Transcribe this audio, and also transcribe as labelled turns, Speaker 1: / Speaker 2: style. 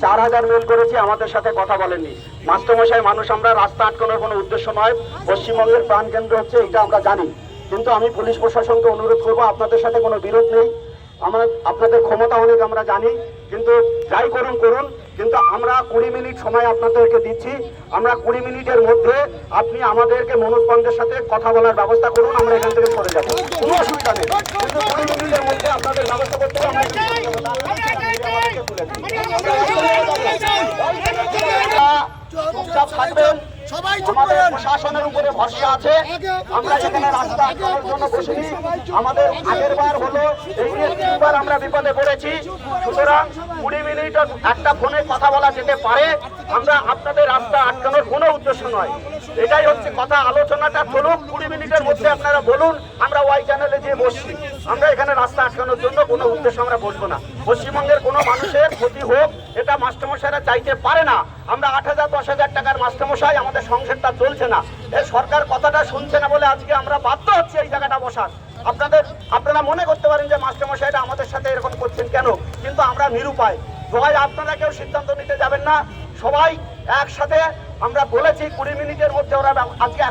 Speaker 1: চার হাজার মেল করেছি, আমাদের সাথে কথা বলেনি মাস্টমশাই, মানুষ আমরা, রাস্তা আটকানোর কোনো উদ্দেশ্য নয়। পশ্চিমবঙ্গের প্রাণকেন্দ্র হচ্ছে এটা আমরা জানি। কিন্তু আমি পুলিশ প্রশাসনকে অনুরোধ করব, আপনাদের সাথে কোনো বিরোধ নেই। আমরা, আপনাদের ক্ষমতা অনেক আমরা জানি। কিন্তু যাই করুন করুন। কিন্তু আমরা কুড়ি মিনিট সময় আপনাদেরকে দিচ্ছি। আমরা কুড়ি মিনিটের মধ্যে আপনি আমাদেরকে মনোজ পন্থের সাথে কথা বলার ব্যবস্থা করুন আমরা এখান থেকে সরে যাব। কোনো অসুবিধা নেই। কিন্তু কুড়ি মিনিটের মধ্যে আপনাদের ব্যবস্থা করতে হবে, চুপচাপ থাকবেন।
Speaker 2: সবাই
Speaker 1: আমাদের প্রশাসনের উপরে ভরসা আছে। আমরা এখানে রাস্তা আটকানোর জন্য বসিনি আমাদের আগের বার হলো এই নিয়ে তিনবার আমরা বিপদে পড়েছি। সুতরাং মিনিট একটা ফোনে কথা বলা যেতে পারে, আমরা আপনাদের রাস্তা আটকানোর কোনো উদ্দেশ্য নয়। এটাই হচ্ছে কথা, আলোচনাটা চলুক, কুড়ি মিনিটের মধ্যে আপনারা বলুন, আমরা ওয়াই চ্যানেলে যেয়ে বসছি। আমরা এখানে রাস্তা আটকানোর জন্য কোনো উদ্দেশ্য আমরা বসবো না। পশ্চিমবঙ্গের কোনো মানুষের ক্ষতি হোক, এটা মাস্টারমশাইরা চাইতে পারে না। আমরা আট হাজার, দশ হাজার টাকার মাস্টারমশাই, আমাদের সংসারটা চলছে না। এই সরকার কথাটা শুনছে না বলে আজকে আমরা বাধ্য হচ্ছে এই জায়গাটা বসার। আপনাদের, আপনারা মনে করতে পারেন যে মাস্টারমশাইরা আমাদের সাথে এরকম করছেন কেন? কিন্তু আমরা নিরুপায়। সবাই আপনারা কেউ সিদ্ধান্ত নিতে যাবেন না। সবাই একসাথে, আমরা বলেছি কুড়ি মিনিটের মধ্যে ওরা আজকে